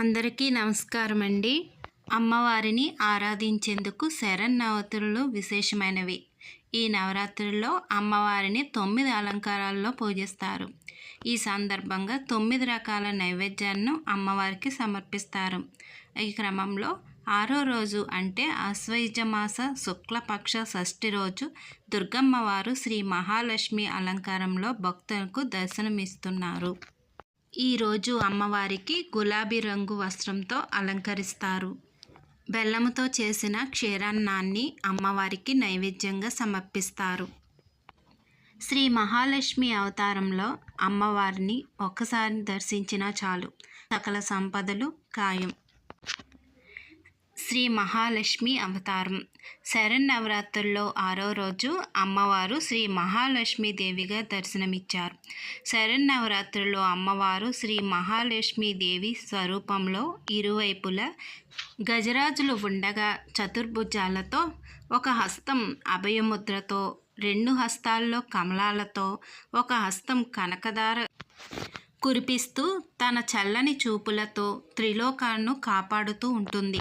అందరికీ నమస్కారం అండి అమ్మవారిని ఆరాధించేందుకు శరన్నవరాత్రులు విశేషమైనవి. ఈ నవరాత్రుల్లో అమ్మవారిని తొమ్మిది అలంకారాల్లో పూజిస్తారు. ఈ సందర్భంగా తొమ్మిది రకాల నైవేద్యాలను అమ్మవారికి సమర్పిస్తారు. ఈ క్రమంలో ఆరో రోజు అంటే ఆశ్వయుజ మాస శుక్లపక్ష షష్ఠి రోజు దుర్గమ్మవారు శ్రీ మహాలక్ష్మి అలంకారంలో భక్తులకు దర్శనమిస్తున్నారు. ఈరోజు అమ్మవారికి గులాబీ రంగు వస్త్రంతో అలంకరిస్తారు. బెల్లముతో చేసిన క్షీరాన్నాన్ని అమ్మవారికి నైవేద్యంగా సమర్పిస్తారు. శ్రీ మహాలక్ష్మి అవతారంలో అమ్మవారిని ఒక్కసారి దర్శించినా చాలు. సకల సంపదలు ఖాయం. శ్రీ మహాలక్ష్మి అవతారం. శరన్నవరాత్రుల్లో ఆరో రోజు అమ్మవారు శ్రీ మహాలక్ష్మి దేవిగా దర్శనమిచ్చారు. శరన్నవరాత్రుల్లో అమ్మవారు శ్రీ మహాలక్ష్మి దేవి స్వరూపంలో ఇరువైపులా గజరాజులు ఉండగా చతుర్భుజాలతో ఒక హస్తం అభయముద్రతో రెండు హస్తాల్లో కమలాలతో ఒక హస్తం కనకదార కురిపిస్తూ తన చల్లని చూపులతో త్రిలోకాలను కాపాడుతూ ఉంటుంది.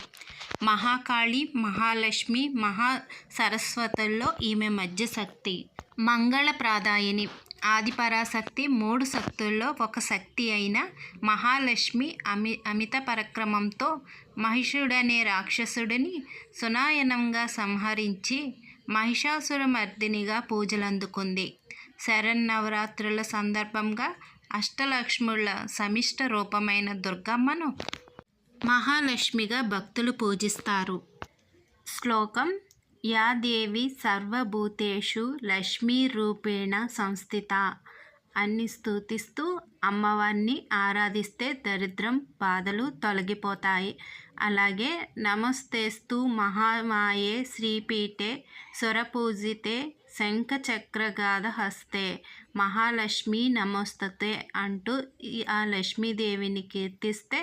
మహాకాళి మహాలక్ష్మి మహా సరస్వతుల్లో ఈమె మధ్య శక్తి. మంగళప్రదాయిని ఆదిపరాశక్తి మూడు శక్తుల్లో ఒక శక్తి అయిన మహాలక్ష్మి అమి అమిత పరక్రమంతో మహిషుడనే రాక్షసుడిని సునాయనంగా సంహరించి మహిషాసురమర్దినిగా పూజలందుకుంది. శరన్నవరాత్రుల సందర్భంగా అష్టలక్ష్ముల సమిష్ట రూపమైన దుర్గమ్మను మహాలక్ష్మిగా భక్తులు పూజిస్తారు. శ్లోకం యా దేవి సర్వభూతేషు లక్ష్మీరూపేణ సంస్థిత. అన్ని స్థుతిస్తూ అమ్మవారిని ఆరాధిస్తే దరిద్రం బాధలు తొలగిపోతాయి. అలాగే నమస్తేస్తూ మహామాయే శ్రీపీఠే స్వరపూజితే శంఖచక్రగాథ హస్తే మహాలక్ష్మి నమోస్తతే అంటూ ఆ లక్ష్మీదేవిని కీర్తిస్తే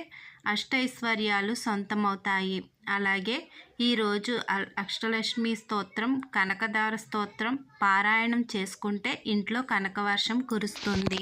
అష్టైశ్వర్యాలు సొంతమవుతాయి. అలాగే ఈరోజు అష్టలక్ష్మి స్తోత్రం కనకదార స్తోత్రం పారాయణం చేసుకుంటే ఇంట్లో కనకవర్షం కురుస్తుంది.